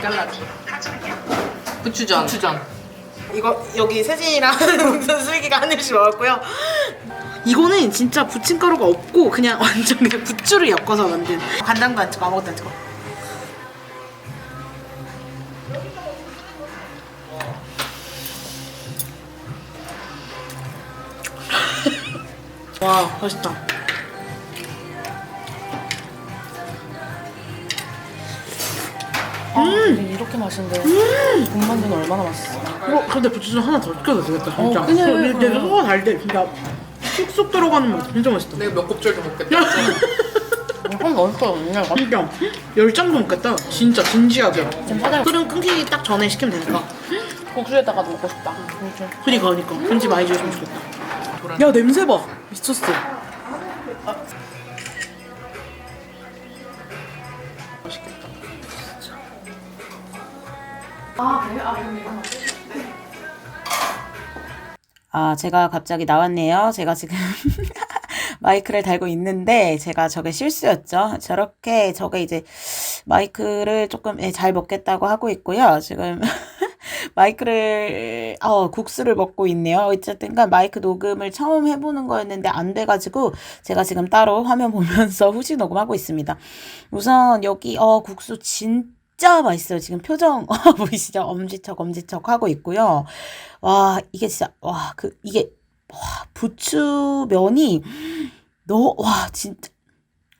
잘라줘. 부추전. 고추전. 이거 여기 세진이랑 무슨 슬기가 한 입씩 먹었고요. 이거는 진짜 부침가루가 없고 그냥 완전 그냥 부추를 엮어서 만든 간장도 안 찍고 아무것도 안 찍고. 와 맛있다. 음. 이렇게 맛있는데. 군만두는 얼마나 맛있어? 어, 근데 부추전 하나 더 시켜도 되겠다 진짜. 어, 그래, 근데 내가 소가 달대 진짜 쑥쑥 들어가는 맛 진짜 맛있다. 내가 몇 곱절도 먹겠다. 한 넣었어. 그냥 진짜 열 장도 먹겠다. 진짜 진지하게. 지금 사장 끓음 끊기기 딱 전에 시키면 되니까. 국수에다가도 먹고 싶다. 진짜. 그니까 그니까 편지 많이 주시면 좋겠다. 야 냄새 봐. 미쳤어. 아, 제가 갑자기 나왔네요. 제가 지금 마이크를 달고 있는데 제가 저게 실수였죠. 저렇게 저게 이제 마이크를 조금 예, 잘 먹겠다고 하고 있고요. 지금 마이크를 어, 국수를 먹고 있네요. 어쨌든간 마이크 녹음을 처음 해보는 거였는데 안 돼가지고 제가 지금 따로 화면 보면서 후식 녹음하고 있습니다. 우선 여기 어 국수 진 진짜 맛있어요. 지금 표정 보이시죠? 엄지척 엄지척 하고 있고요. 와 이게 진짜 와 그 이게 와 부추 면이 너 와 진짜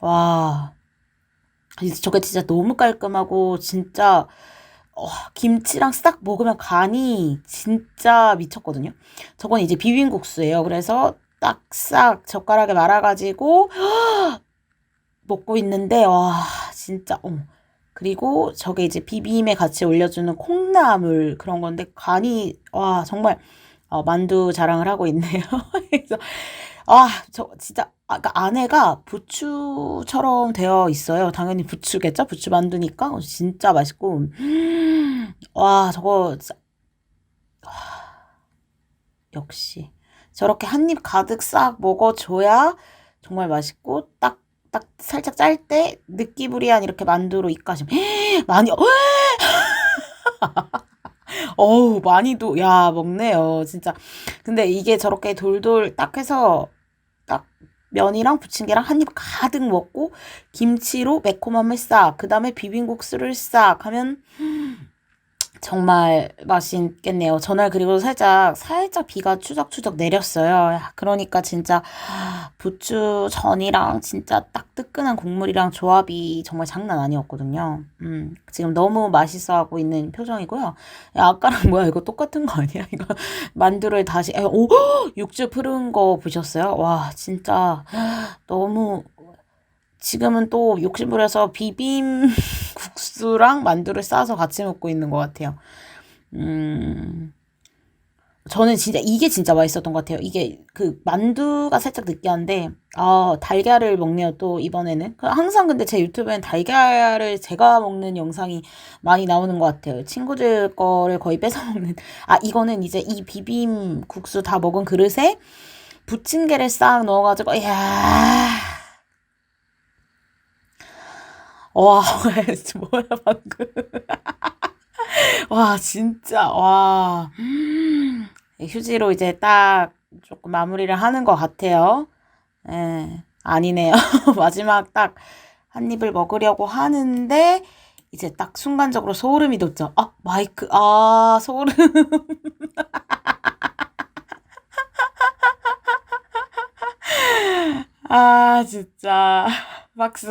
와 저게 진짜 너무 깔끔하고 진짜 와, 김치랑 싹 먹으면 간이 진짜 미쳤거든요. 저건 이제 비빔국수예요. 그래서 딱싹 젓가락에 말아가지고 먹고 있는데 와 진짜 어머. 그리고 저게 이제 비빔에 같이 올려주는 콩나물 그런 건데 간이 와 정말 어, 만두 자랑을 하고 있네요. 그래서 아 저 진짜 아까 안에가 부추처럼 되어 있어요. 당연히 부추겠죠? 부추 만두니까 어, 진짜 맛있고 와 저거 와, 역시 저렇게 한 입 가득 싹 먹어줘야 정말 맛있고 딱 딱 살짝 짤 때 느끼부리한 이렇게 만두로 입가심. 많이 어, 어우 많이도 야 먹네요 진짜. 근데 이게 저렇게 돌돌 딱 해서 딱 면이랑 부침개랑 한 입 가득 먹고 김치로 매콤함을 싹 그다음에 비빔국수를 싹 하면 정말 맛있겠네요. 전날 그리고 살짝 살짝 비가 추적추적 내렸어요. 야, 그러니까 진짜 부추 전이랑 진짜 딱 뜨끈한 국물이랑 조합이 정말 장난 아니었거든요. 음, 지금 너무 맛있어 하고 있는 표정이고요. 야, 아까랑 뭐야 이거 똑같은 거 아니야? 이거 만두를 다시 에, 오 육즙 흐른 거 보셨어요? 와 진짜 너무 지금은 또 욕심부려서 비빔 국수랑 만두를 싸서 같이 먹고 있는 것 같아요. 음, 저는 진짜 이게 진짜 맛있었던 것 같아요. 이게 그 만두가 살짝 느끼한데, 아, 달걀을 먹네요, 또 이번에는. 그 항상 근데 제 유튜브엔 달걀을 제가 먹는 영상이 많이 나오는 것 같아요. 친구들 거를 거의 뺏어 먹는. 아, 이거는 이제 이 비빔 국수 다 먹은 그릇에 부침개를 싹 넣어가지고, 이야. 와, 뭐야, 방금. 와, 진짜, 와. 음, 휴지로 이제 딱 조금 마무리를 하는 것 같아요. 예, 아니네요. 마지막 딱 한 입을 먹으려고 하는데, 이제 딱 순간적으로 소름이 돋죠. 아, 마이크, 아, 소름. 아, 진짜. 박수.